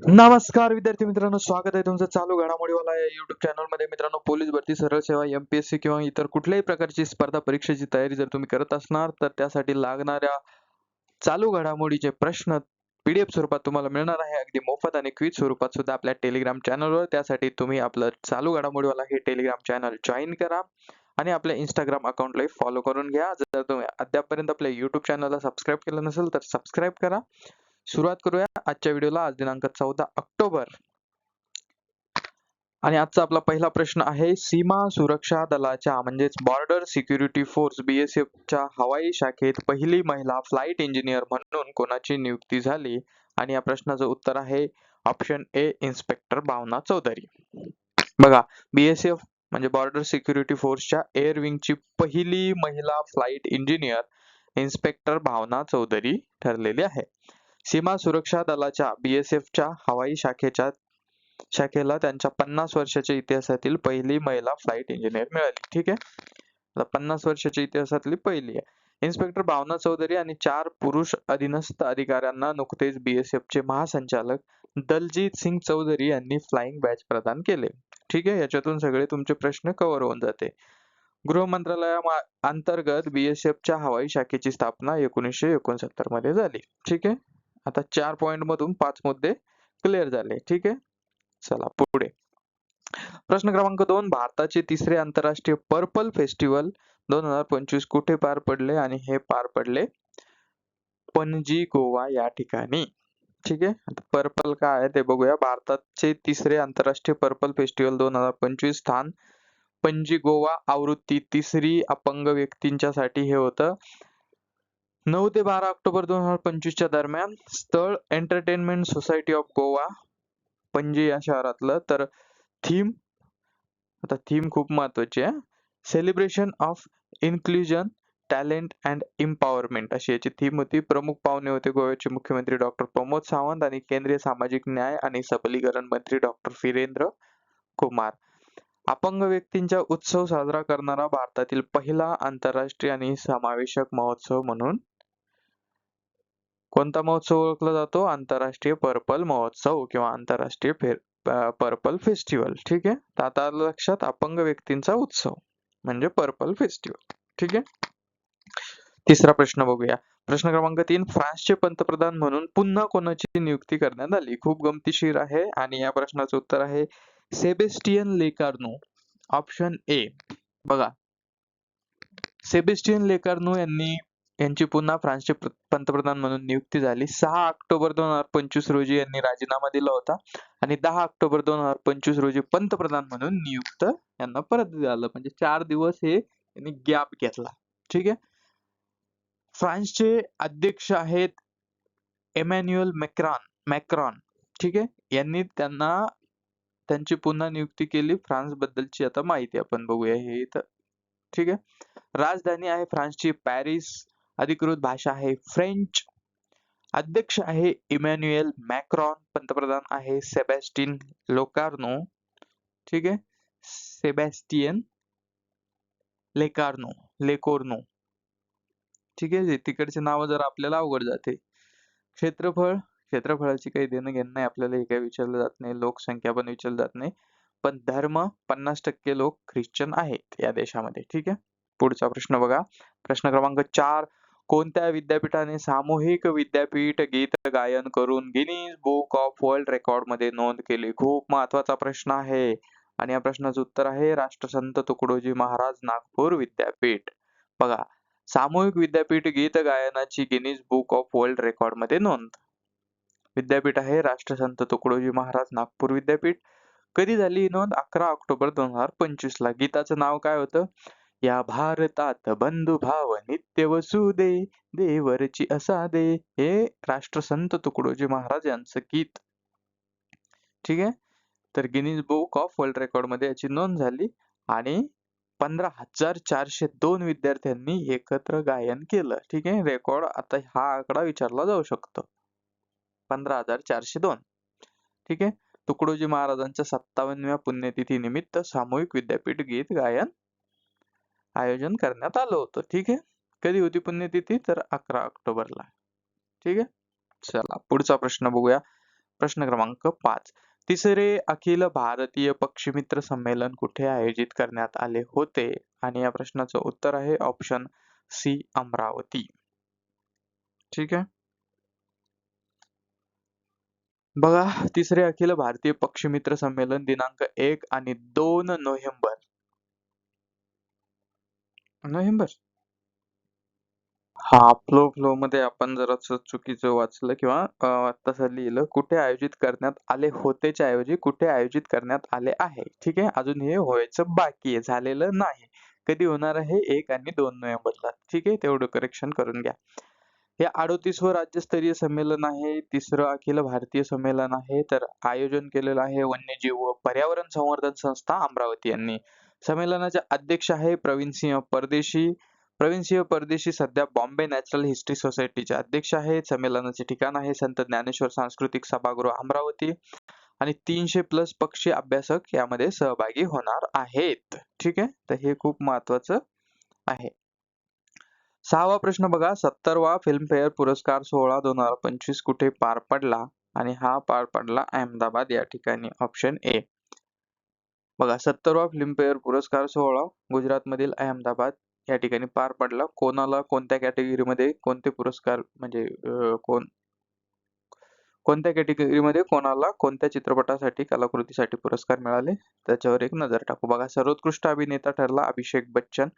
नमस्कार विद्यार्थी मित्रांनो स्वागत आहे तुमचं चालू घडामोडीवाला या युट्यूब चॅनलमध्ये. मित्रांनो पोलीस भरती सरळ सेवा एमपीएससी किंवा इतर कुठल्याही प्रकारची स्पर्धा परीक्षेची तयारी जर तुम्ही करत असणार तर त्यासाठी लागणाऱ्या चालू घडामोडीचे प्रश्न पीडीएफ स्वरूपात तुम्हाला मिळणार आहे. अगदी मोफत आणि क्विज स्वरूपात सुद्धा आपल्या टेलिग्राम चॅनलवर त्यासाठी तुम्ही आपलं चालू घडामोडीवाला हे टेलिग्राम चॅनल जॉईन करा आणि आपल्या इंस्टाग्राम अकाउंटलाही फॉलो करून घ्या. जर तुम्ही अद्यापपर्यंत आपल्या युट्यूब चॅनलला सबस्क्राईब केलं नसेल तर सबस्क्राईब करा. सुरुवात करूया आजच्या व्हिडिओला. आज दिनांक चौदा ऑक्टोबर. आणि आजचा आपला पहिला प्रश्न आहे सीमा सुरक्षा दलाच्या म्हणजेच बॉर्डर सिक्युरिटी फोर्स बीएसएफ च्या हवाई शाखेत पहिली महिला फ्लाईट इंजिनियर म्हणून कोणाची नियुक्ती झाली? आणि या प्रश्नाचं उत्तर आहे option A inspector Bhavana Chaudhari. बघा बीएसएफ म्हणजे बॉर्डर सिक्युरिटी फोर्सच्या एअर विंगची पहिली महिला flight engineer inspector Bhavana Chaudhari ठरलेली आहे. सीमा सुरक्षा दलाच्या BSF च्या हवाई शाखेच्या शाखेला त्यांच्या पन्नास वर्षाच्या इतिहासातील पहिली महिला फ्लाईट इंजिनियर मिळाली. ठीक आहे? पन्नास वर्षाच्या इतिहासातली पहिली आहे. इन्स्पेक्टर भावना चौधरी आणि चार पुरुष अधीनस्थ अधिकाऱ्यांना नुकतेच BSF चे महासंचालक दलजीत सिंग चौधरी यांनी फ्लाइंग बॅच प्रदान केले. ठीक आहे? याच्यातून सगळे तुमचे प्रश्न कव्हर होऊन जाते. गृह मंत्रालया अंतर्गत बीएसएफ च्या हवाई शाखेची स्थापना एकोणीसशे एकोणसत्तरमध्ये झाली. ठीक आहे? आता चार पॉइंट मधून पाच मुद्दे क्लिअर झाले. ठीक आहे? चला पुढे. प्रश्न क्रमांक दोन भारताचे तिसरे आंतरराष्ट्रीय पर्पल फेस्टिवल दोन हजार पंचवीस कुठे पार पडले आणि हे पार पडले? पणजी गोवा या ठिकाणी. ठीक आहे? पर्पल काय आहे ते बघूया. भारताचे तिसरे आंतरराष्ट्रीय पर्पल फेस्टिवल दोन हजार पंचवीस स्थान पणजी गोवा आवृत्ती तिसरी अपंग व्यक्तींच्या साठी हे होतं. नऊ ते बारा ऑक्टोबर दोन हजार पंचवीसच्या दरम्यान स्थळ entertainment society of Goa Panaji या शहरातलं. तर थीम आता थीम खूप महत्वाची आहे. Celebration of inclusion talent and empowerment अशी याची थीम होती. प्रमुख पाहुणे होते गोव्याचे मुख्यमंत्री डॉक्टर प्रमोद सावंत आणि केंद्रीय सामाजिक न्याय आणि सबलीकरण मंत्री डॉक्टर फिरेंद्र कुमार. अपंग व्यक्तींचा उत्सव साजरा करणारा भारतातील पहिला आंतरराष्ट्रीय आणि समावेशक महोत्सव म्हणून कोणता महोत्सव ओळखला जातो? आंतरराष्ट्रीय पर्पल महोत्सव किंवा आंतरराष्ट्रीय फेर पर्पल फेस्टिवल. ठीक आहे? तर आता लक्षात अपंग व्यक्तींचा उत्सव म्हणजे पर्पल फेस्टिवल. ठीक आहे? तिसरा प्रश्न बघूया. प्रश्न क्रमांक तीन फ्रान्सचे पंतप्रधान म्हणून पुन्हा कोणाची नियुक्ती करण्यात आली? खूप गमतीशीर आहे आणि या प्रश्नाचं उत्तर आहे सेबेस्टियन लेकार्नो. Option A. बघा. सेबेस्टियन लेकार्नो यांनी यांची पुन्हा फ्रान्सचे पंतप्रधान म्हणून नियुक्ती झाली. सहा ऑक्टोबर दोन हजार पंचवीस रोजी यांनी राजीनामा दिला होता आणि दहा ऑक्टोबर दोन हजार पंचवीस रोजी पंतप्रधान म्हणून नियुक्त यांना परत झालं म्हणजे चार दिवस हे यांनी गॅप घेतला. ठीक आहे? फ्रान्सचे अध्यक्ष आहेत एमॅन्युअल मॅक्रॉन मॅक्रॉन. ठीक आहे? यांनी त्यांना त्यांची पुन्हा नियुक्ती केली. फ्रान्स बद्दलची आता माहिती आपण बघूया हे इथं. ठीक आहे? राजधानी आहे फ्रान्सची पॅरिस. अधिकृत भाषा आहे फ्रेंच. अध्यक्ष आहे इमॅन्युएल मॅक्रॉन. पंतप्रधान आहे सेबॅस्टिन लोकार्नो. ठीक आहे? Sebastian Lecornu Lecornu. ठीक आहे? तिकडचे नाव जर आपल्याला अवघड जाते. क्षेत्रफळ क्षेत्रफळाची काही देणं घेणं नाही. आपल्याला हे काही विचारलं जात नाही. लोकसंख्या पण विचारलं जात नाही. पण धर्म पन्नास टक्के लोक ख्रिश्चन आहेत या देशामध्ये. ठीक आहे? पुढचा प्रश्न बघा. प्रश्न क्रमांक चार. कोणत्या विद्यापीठाने सामूहिक विद्यापीठ गीत गायन करून गिनीज बुक ऑफ वर्ल्ड रेकॉर्डमध्ये नोंद केली? खूप महत्त्वाचा प्रश्न आहे. आणि या प्रश्नाचं उत्तर आहे राष्ट्रसंत तुकडोजी महाराज नागपूर विद्यापीठ. बघा सामूहिक विद्यापीठ गीत गायनाची गिनीज बुक ऑफ वर्ल्ड रेकॉर्डमध्ये नोंद. विद्यापीठ आहे राष्ट्रसंत तुकडोजी महाराज नागपूर विद्यापीठ. कधी झाली ही नोंद? अकरा ऑक्टोबर दोन हजार पंचवीस ला. गीताचं नाव काय होतं? या भारतात बंधुभाव नित्य वसुदे देवरची असा दे हे राष्ट्रसंत तुकडोजी महाराज यांचं गीत. ठीक आहे? तर गिनीज बुक ऑफ वर्ल्ड रेकॉर्डमध्ये याची नोंद झाली आणि पंधरा हजार चारशे दोन विद्यार्थ्यांनी एकत्र गायन केलं. ठीक आहे? रेकॉर्ड आता हा आकडा विचारला जाऊ शकतो. पंधरा हजार चारशे दोन. ठीक आहे? तुकडोजी महाराजांच्या सत्तावन्नव्या पुण्यतिथी निमित्त सामूहिक विद्यापीठ गीत गायन आयोजन करण्यात आलं होतं. ठीक आहे? कधी होती पुण्यतिथी तर अकरा ऑक्टोबरला. ठीक आहे? चला पुढचा प्रश्न बघूया. प्रश्न क्रमांक पाच. तिसरे अखिल भारतीय पक्षीमित्र संमेलन कुठे आयोजित करण्यात आले होते? आणि या प्रश्नाचं उत्तर आहे ऑप्शन सी अमरावती. ठीक आहे? बघा तिसरे अखिल भारतीय पक्षीमित्र संमेलन दिनांक एक आणि दोन नोव्हेंबर. नोव्हेंबर हा फ्लो फ्लो मध्ये आपण जरास चुकीचं वाचलं किंवा तसं लिहिलं कुठे आयोजित करण्यात आले होतेच्या ऐवजी कुठे आयोजित करण्यात आले आहे? ठीक आहे? अजून हे व्हायचं बाकी आहे झालेलं नाही. कधी होणार आहे? एक आणि दोन नोव्हेंबरला. ठीक आहे? तेवढं करेक्शन करून घ्या. हे अडोतीसवं राज्यस्तरीय संमेलन आहे तिसरं अखिल भारतीय संमेलन आहे तर आयोजन केलेलं आहे वन्यजीव व पर्यावरण संवर्धन संस्था अमरावती यांनी. संमेलनाचे अध्यक्ष आहे प्रवीण सिंह परदेशी. प्रवीण सिंह परदेशी सध्या बॉम्बे नॅचरल हिस्ट्री सोसायटीचे अध्यक्ष आहेत. संमेलनाचे ठिकाण आहे संत ज्ञानेश्वर सांस्कृतिक सभागृह अमरावती. आणि तीनशे प्लस पक्षी अभ्यासक यामध्ये सहभागी होणार आहेत. ठीक आहे? तर हे खूप महत्वाचं आहे. सहावा प्रश्न बघा. सत्तरवा फिल्मफेअर पुरस्कार सोहळा दोन हजार पंचवीस कुठे पार पडला? आणि हा पार पडला अहमदाबाद या ठिकाणी. Option A. बघा सत्तरवा फिल्मफेअर पुरस्कार सोहळा गुजरातमधील अहमदाबाद या ठिकाणी पार पडला. कोणाला कोणत्या कॅटेगरीमध्ये कोणते पुरस्कार म्हणजे कोण कोणत्या कॅटेगरीमध्ये कोणाला कोणत्या चित्रपटासाठी कलाकृतीसाठी पुरस्कार मिळाले? त्याच्यावर एक नजर टाकू. बघा सर्वोत्कृष्ट अभिनेता ठरला Abhishek Bachchan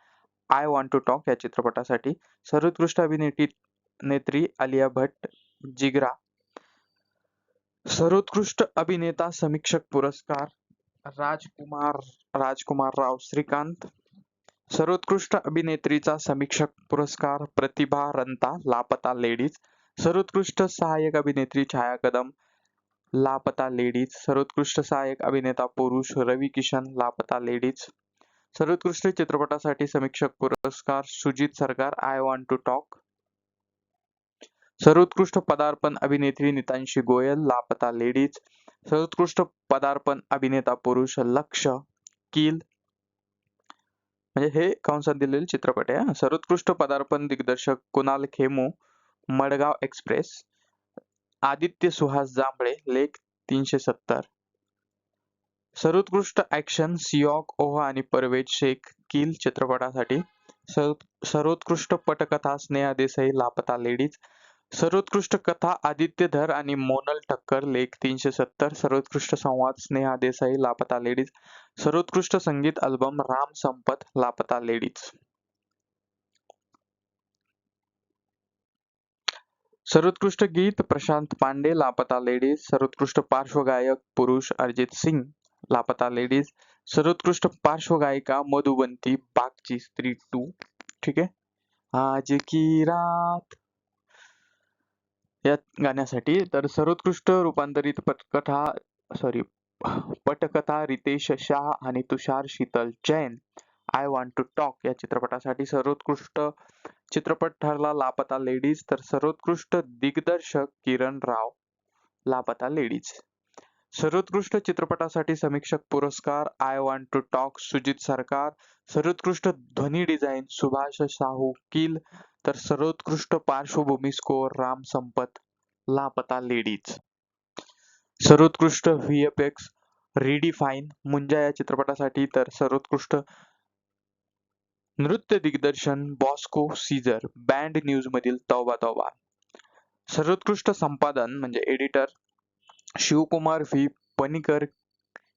I want to talk या चित्रपटासाठी. सर्वोत्कृष्ट अभिनेत्री नेत्री आलिया भट्ट जिगरा सर्वोत्कृष्ट अभिनेता समीक्षक पुरस्कार राजकुमार राजकुमार राव श्रीकांत सर्वोत्कृष्ट अभिनेत्रीचा समीक्षक पुरस्कार प्रतिभा रंता लापता लेडीज सर्वोत्कृष्ट सहाय्यक अभिनेत्री छाया कदम लापता लेडीज सर्वोत्कृष्ट सहाय्यक अभिनेता पुरुष रवी किशन लापता लेडीज सर्वोत्कृष्ट चित्रपटासाठी समीक्षक पुरस्कार सुजित सरकार आय वॉन्ट टू टॉक सर्वोत्कृष्ट पदार्पण अभिनेत्री नितांशी गोयल लापता लेडीज सर्वोत्कृष्ट पदार्पण अभिनेता पुरुष लक्ष किल. म्हणजे हे कंसात दिलेले चित्रपट आहे सर्वोत्कृष्ट पदार्पण दिग्दर्शक कुणाल खेमू मडगाव एक्सप्रेस आदित्य सुहास जांभळे लेख तीनशे सत्तर. सर्वोत्कृष्ट ऍक्शन सियॉक ओह आणि परवेज शेख किल चित्रपटासाठी सर्व- सर्वोत्कृष्ट पटकथा स्नेहा देसाई लापता लेडीज सर्वोत्कृष्ट कथा आदित्य धर आणि मोनल ठक्कर, लेख तीनशे सत्तर, सर्वोत्कृष्ट संवाद, स्नेहा देसाई, लापता लेडीज़, सर्वोत्कृष्ट संगीत अल्बम राम संपत, लापता लेडीज़. सर्वोत्कृष्ट गीत, प्रशांत पांडे, लापता लेडीज़, सर्वोत्कृष्ट पार्श्वगायक, पुरुष अरिजित सिंग, लापता लेडीज़, सर्वोत्कृष्ट पार्श्वगायिका मधुबंती बागची स्त्री टू, ठीक आहे? आज की रात या गाण्यासाठी. तर सर्वोत्कृष्ट रूपांतरित पटकथा सॉरी पटकथा रितेश शाह आणि Tushar Sheetal Jain I want to talk या चित्रपटासाठी सर्वोत्कृष्ट चित्रपट ठरला लापता लेडीज तर सर्वोत्कृष्ट दिग्दर्शक किरण राव लापता लेडीज सर्वोत्कृष्ट चित्रपटासाठी समीक्षक पुरस्कार I want to talk Sujit Sircar. सर्वोत्कृष्ट ध्वनी डिझाईन सुभाष साहू किल तर सर्वोत्कृष्ट पार्श्वभूमी स्कोअर राम संपत लापता लेडीज सर्वोत्कृष्ट व्हीएफएक्स रिडिफाईन मुंजा या चित्रपटासाठी तर सर्वोत्कृष्ट नृत्य दिग्दर्शन बॉस्को सीझर बँड न्यूज मधील तौबा तौबा. सर्वोत्कृष्ट संपादन म्हणजे editor Shivkumar V Panicker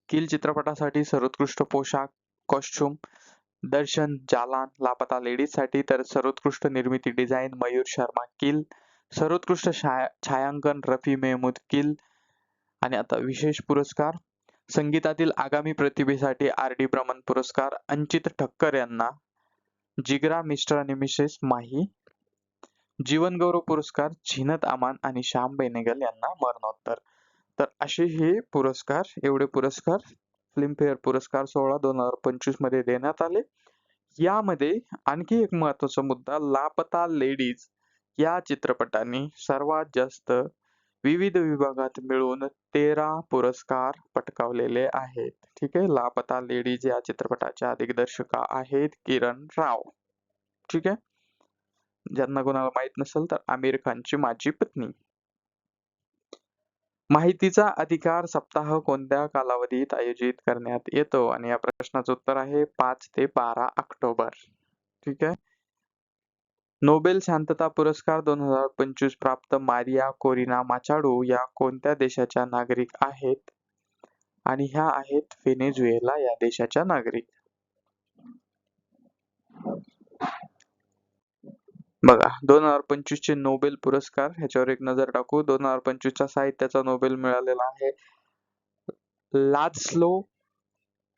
kill चित्रपटासाठी सर्वोत्कृष्ट पोशाख कॉस्ट्युम दर्शन जालान लापता लेडीजसाठी तर सर्वोत्कृष्ट निर्मिती डिझाईन मयूर शर्मा किल सर्वोत्कृष्ट छाया- छायांकन रफी मेहमूद किल आणि आता विशेष पुरस्कार संगीतातील आगामी प्रतिभेसाठी आर डी ब्रमन पुरस्कार अंचित ठक्कर यांना जिगरा मिस्टर आणि मिसेस माही जीवन गौरव पुरस्कार झिनत अमान आणि श्याम बेनेगल यांना मरणोत्तर. तर असे हे पुरस्कार एवढे पुरस्कार फिल्मफेअर पुरस्कार सोहळा दोन हजार पंचवीसमध्ये देण्यात आले. यामध्ये आणखी एक महत्त्वाचा मुद्दा लापता लेडीज या चित्रपटाने सर्वात जास्त विविध विभागात मिळून तेरा पुरस्कार पटकावलेले आहेत. ठीक आहे? लापता लेडीज या चित्रपटाच्या दिग्दर्शिका आहेत किरण राव. ठीक आहे? ज्यांना कोणाला माहीत नसेल तर आमिर खानची माझी पत्नी. माहितीचा अधिकार सप्ताह कोणत्या कालावधीत आयोजित करण्यात येतो? आणि या प्रश्नाचं उत्तर आहे पाच ते बारा ऑक्टोबर. ठीक आहे? नोबेल शांतता पुरस्कार दोन हजार पंचवीस प्राप्त मारिया कोरिना माचाडू या कोणत्या देशाच्या नागरिक आहेत? आणि ह्या आहेत व्हेनेझुएला या देशाच्या नागरिक. बघा दोन हजार पंचवीस चे नोबेल पुरस्कार ह्याच्यावर एक नजर टाकू. दोन हजार पंचवीस च्या साहित्याचा नोबेल मिळालेला आहे. लाजस्लो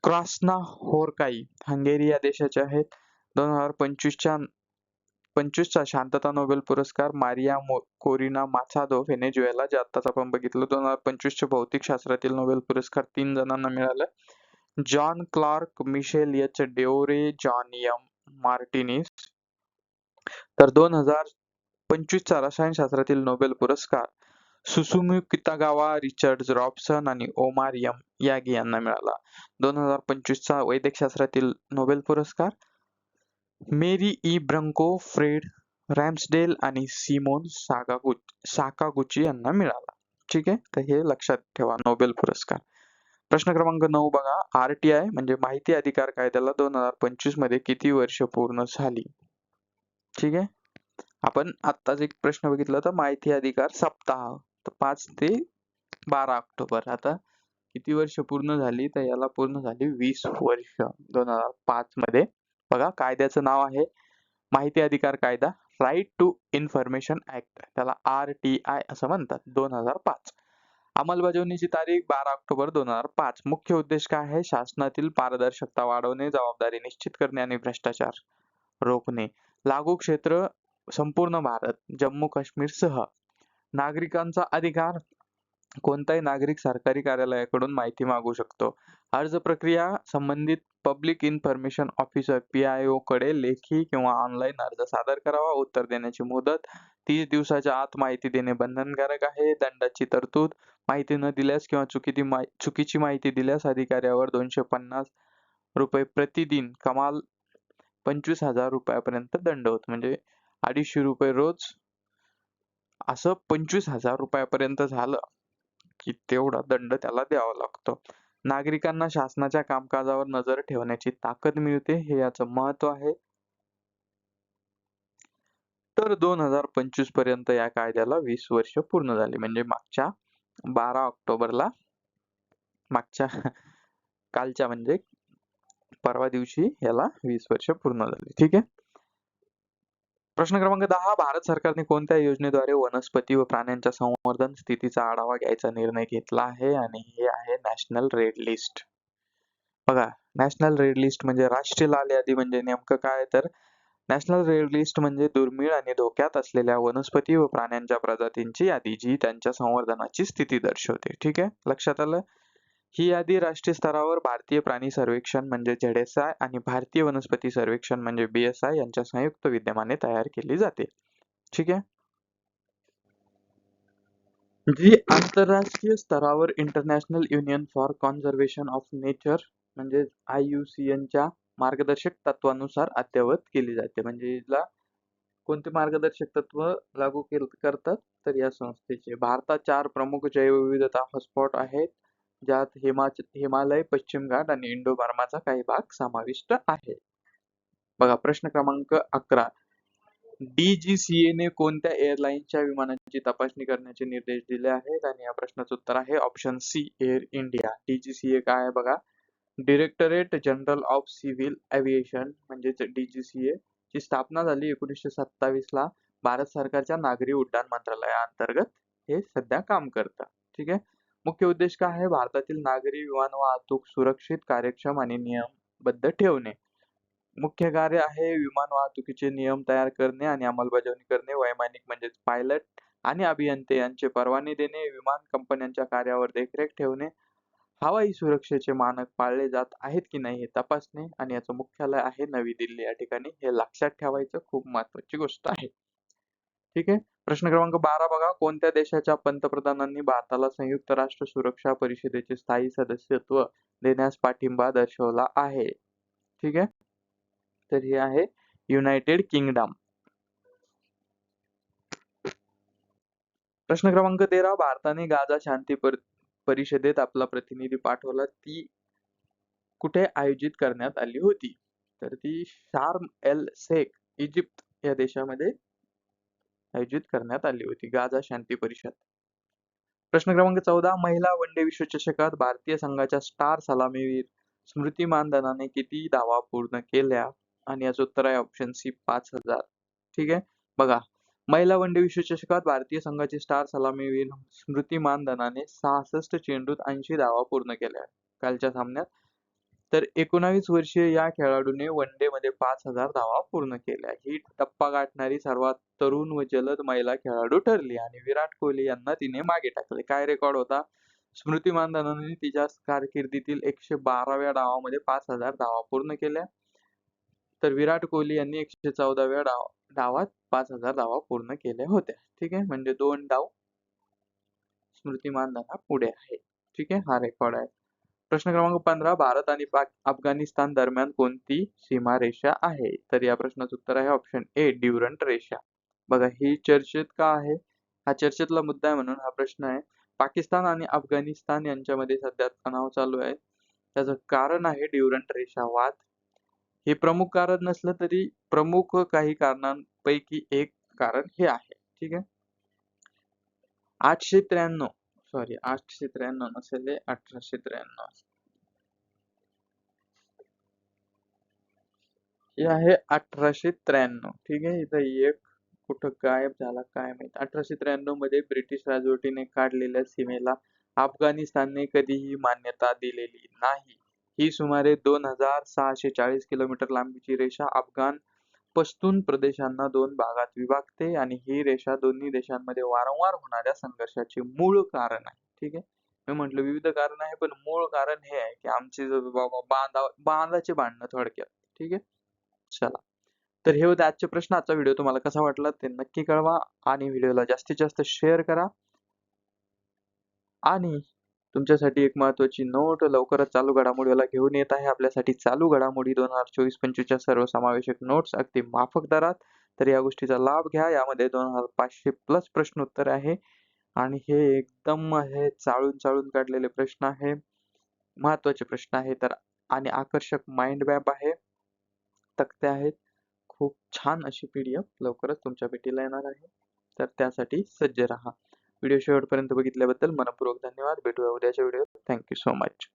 क्रॉसना होरकाई हंगेरी या देशाचे आहेत. दोन हजार पंचवीसच्या पंचवीसचा शांतता नोबेल पुरस्कार मारिया मो कोरिना माछादो व्हेनेझुएला जे आत्ताच आपण बघितलं. दोन हजार पंचवीसच्या भौतिक शास्त्रातील नोबेल पुरस्कार तीन जणांना मिळाला. जॉन क्लार्क मिशेल याचे डेओरे जॉन यम मार्टिनिस तर दोन हजार पंचवीसचा रसायनशास्त्रातील नोबेल पुरस्कार सुसुमु कितागावा रिचर्ड रॉबसन आणि ओमार यम यागी यांना मिळाला. दोन हजार पंचवीसचा वैद्यकशास्त्रातील नोबेल पुरस्कार. मेरी ई ब्रंको फ्रेड रॅम्सडेल आणि सिमोन सागागु साकागुची यांना मिळाला. ठीक आहे? तर हे लक्षात ठेवा नोबेल पुरस्कार. प्रश्न क्रमांक नऊ बघा. आर टी आय म्हणजे माहिती अधिकार कायद्याला दोन हजार पंचवीसमध्ये किती वर्ष पूर्ण झाली? ठीक आहे. आपण आत्ताच एक प्रश्न बघितला होता माहिती अधिकार सप्ताह. तर पाच ते बारा ऑक्टोबर. आता किती वर्ष पूर्ण झाली तर याला पूर्ण झाली वीस वर्ष. दोन हजार पाच मध्ये. बघा कायद्याचं नाव आहे माहिती अधिकार कायदा राईट टू इन्फॉर्मेशन ऍक्ट त्याला आर टी आय असं म्हणतात दोन हजार पाच. अंमलबजावणीची तारीख बारा ऑक्टोबर दोन हजार पाच. मुख्य उद्देश काय आहे? शासनातील पारदर्शकता वाढवणे जबाबदारी निश्चित करणे आणि भ्रष्टाचार रोखणे. लागू क्षेत्र संपूर्ण भारत जम्मू काश्मीर सह. नागरिकांचा अधिकार कोणताही नागरिक सरकारी कार्यालयाकडून माहिती मागू शकतो. अर्ज प्रक्रिया संबंधित public information officer P I O कडे लेखी किंवा ऑनलाईन अर्ज सादर करावा उत्तर देण्याची मुदत तीस दिवसाच्या आत माहिती देणे बंधनकारक आहे दंडाची तरतूद माहिती न दिल्यास किंवा चुकीची चुकीची माहिती दिल्यास अधिकाऱ्यावर दोनशे पन्नास रुपये प्रतिदिन कमाल पंचवीस हजार रुपयापर्यंत दंड होतो. म्हणजे अडीचशे रुपये रोज असं पंचवीस हजार रुपयापर्यंत झालं की तेवढा दंड त्याला द्यावा लागतो. नागरिकांना शासनाच्या कामकाजावर नजर ठेवण्याची ताकद मिळते हे याचं महत्त्व आहे. तर दोन हजार पंचवीसपर्यंत या कायद्याला वीस वर्ष पूर्ण झाली. म्हणजे मागच्या बारा ऑक्टोबरला मागच्या कालच्या म्हणजे परवा दिवशी याला वीस वर्ष पूर्ण झाली. ठीक आहे? प्रश्न क्रमांक दहा भारत सरकारने कोणत्या योजनेद्वारे वनस्पती व प्राण्यांच्या संवर्धन स्थितीचा आढावा घ्यायचा निर्णय घेतला आहे? आणि हे आहे नॅशनल रेड लिस्ट. बघा नॅशनल रेड लिस्ट म्हणजे राष्ट्रीय लाल यादी म्हणजे नेमकं काय? तर नॅशनल रेड लिस्ट म्हणजे दुर्मिळ आणि धोक्यात असलेल्या वनस्पती व प्राण्यांच्या प्रजातींची यादी जी त्यांच्या संवर्धनाची स्थिती दर्शवते. ठीक आहे? लक्षात आलं? ही यादी राष्ट्रीय स्तरावर भारतीय प्राणी सर्वेक्षण म्हणजे झेडएसआय आणि भारतीय वनस्पती सर्वेक्षण म्हणजे बीएसआय यांच्या संयुक्त विद्यमाने तयार केली जाते. ठीक आहे? जी आंतरराष्ट्रीय स्तरावर international union for conservation of nature म्हणजे आय यू सी च्या मार्गदर्शक तत्वानुसार अद्ययावत केली जाते. म्हणजे हिला कोणते मार्गदर्शक तत्व लागू करतात? तर या संस्थेचे. भारतात चार प्रमुख जैवविविधता हॉटस्पॉट आहेत. ज्यात हिमाच हिमालय पश्चिम घाट आणि इंडो बर्माचा काही भाग समाविष्ट आहे. बघा प्रश्न क्रमांक अकरा. डीजीसीए ने कोणत्या एअरलाइन्सच्या विमानांची तपासणी करण्याचे निर्देश दिले आहेत? आणि या प्रश्नाचं उत्तर आहे option C Air India. DGCA काय आहे बघा? Directorate general of civil aviation DGCA DGCA ची स्थापना झाली एकोणीसशे सत्तावीस ला. भारत सरकारच्या नागरी उड्डाण मंत्रालयाअंतर्गत हे सध्या काम करतं. ठीक आहे? मुख्य उद्देश काय आहे? भारतातील नागरी विमान वाहतूक सुरक्षित कार्यक्षम आणि नियमबद्ध ठेवणे. मुख्य कार्य आहे विमान वाहतुकीचे नियम तयार करणे आणि अंमलबजावणी करणे. वैमानिक म्हणजेच पायलट आणि अभियंते यांचे परवाने देणे. विमान कंपन्यांच्या कार्यावर देखरेख ठेवणे. हवाई सुरक्षेचे मानक पाळले जात आहेत की नाही हे तपासणे आणि याचं मुख्यालय आहे नवी दिल्ली. या ठिकाणी हे लक्षात ठेवायचं खूप महत्वाची गोष्ट आहे. ठीक आहे? प्रश्न क्रमांक बारा बघा. कोणत्या देशाच्या पंतप्रधानांनी भारताला संयुक्त राष्ट्र सुरक्षा परिषदेचे स्थायी सदस्यत्व देण्यास पाठिंबा दर्शवला आहे? ठीक आहे? तर हे आहे युनायटेड किंगडम. प्रश्न क्रमांक तेरा. भारताने गाझा शांती परिषदेत आपला प्रतिनिधी पाठवला. ती कुठे आयोजित करण्यात आली होती? तर ती शार्म एल शेख इजिप्त या देशामध्ये आयोजित करण्यात आली होती. गाझा शांती परिषद. प्रश्न क्रमांक चौदा महिला वन डे विश्वचषकात भारतीय संघाच्या स्टार सलामीवीर स्मृती मानधनाने किती धावा पूर्ण केल्या? आणि याचं उत्तर आहे ऑप्शन सी पाच हजार. ठीक आहे? बघा. महिला वन डे विश्वचषकात भारतीय संघाची स्टार सलामीवीर स्मृती मानधनाने सहासष्ट चेंडूत ऐंशी धावा पूर्ण केल्या. कालच्या सामन्यात तर एकोणावीस वर्षीय या खेळाडूने वन डे मध्ये पाच हजार धावा पूर्ण केल्या. ही टप्पा गाठणारी सर्वात तरुण व जलद महिला खेळाडू ठरली आणि विराट कोहली यांना तिने मागे टाकले. काय रेकॉर्ड होता? स्मृती मानधनाने तिच्या कारकिर्दीतील एकशे बाराव्या डावामध्ये पाच हजार धावा पूर्ण केल्या. तर विराट कोहली यांनी एकशे चौदाव्या डाव डावात पाच हजार धावा पूर्ण केल्या होत्या. ठीक आहे? म्हणजे दोन डाव स्मृती मानधना पुढे आहे. ठीक आहे? हा रेकॉर्ड आहे. प्रश्न क्रमांक पंधरा भारत आणि अफगाणिस्तान दरम्यान कोणती सीमारेषा आहे? तर या प्रश्नाचं उत्तर आहे ऑप्शन ए ड्युरंट रेषा. बघा ही चर्चेत का आहे? हा चर्चेतला मुद्दा आहे म्हणून हा प्रश्न आहे. पाकिस्तान आणि अफगाणिस्तान यांच्यामध्ये सध्या तणाव चालू आहे. त्याचं कारण आहे ड्युरंट रेषा वाद हे प्रमुख कारण नसलं तरी प्रमुख काही कारणांपैकी एक कारण हे आहे. ठीक आहे? आठशे त्र्याण्णव. सॉरी आठशे त्र्याण्णव नसेल अठराशे त्र्याण्णव. हे आहे अठराशे त्र्याण्णव. ठीक आहे इथं एक कुठं गायब झाला काय माहीत. अठराशे त्र्याण्णवमध्ये ब्रिटिश राजवटीने काढलेल्या सीमेला अफगाणिस्तानने कधीही मान्यता दिलेली नाही. ही सुमारे दोन हजार सहाशे चाळीस किलोमीटर लांबीची रेषा अफगाण पश्तून प्रदेशांना दोन भागात विभागते आणि ही रेषा दोन्ही देशांमध्ये वारंवार होणाऱ्या संघर्षाचे मूळ कारण आहे. ठीक आहे? मी म्हंटल विविध कारण आहे पण मूळ कारण हे आहे की आमचे बाबा बांधा बांधाचे भांडणं थोडक्यात. ठीक आहे? चला. तर हे होते आजचे प्रश्न. आजचा व्हिडिओ तुम्हाला कसा वाटला ते नक्की कळवा आणि व्हिडिओला जास्तीत जास्त शेअर करा. आणि तुमच्यासाठी एक महत्त्वाची नोट लवकरच चालू घडामोडीला घेऊन येत आहे. आपल्यासाठी चालू घडामोडी दोन हजार चोवीस पंचवीसच्या सर्व समावेशक नोट्स अगदी माफक दरात. तर या गोष्टीचा लाभ घ्या. यामध्ये दोन हजार पाचशे प्लस प्रश्न उत्तर आहे. आणि हे एकदम हे चाळून चाळून काढलेले प्रश्न आहे. महत्त्वाचे प्रश्न आहे. तर आणि आकर्षक माइंड मॅप आहे. तक्ते आहेत. खूप छान अशी पी डी एफ लवकरच तुमच्या भेटीला येणार आहे. तर त्यासाठी सज्ज राहा. व्हिडिओ शेवटपर्यंत बघितल्याबद्दल मनपूर्वक धन्यवाद. भेटूया उद्याच्या व्हिडिओ थँक्यू सो मच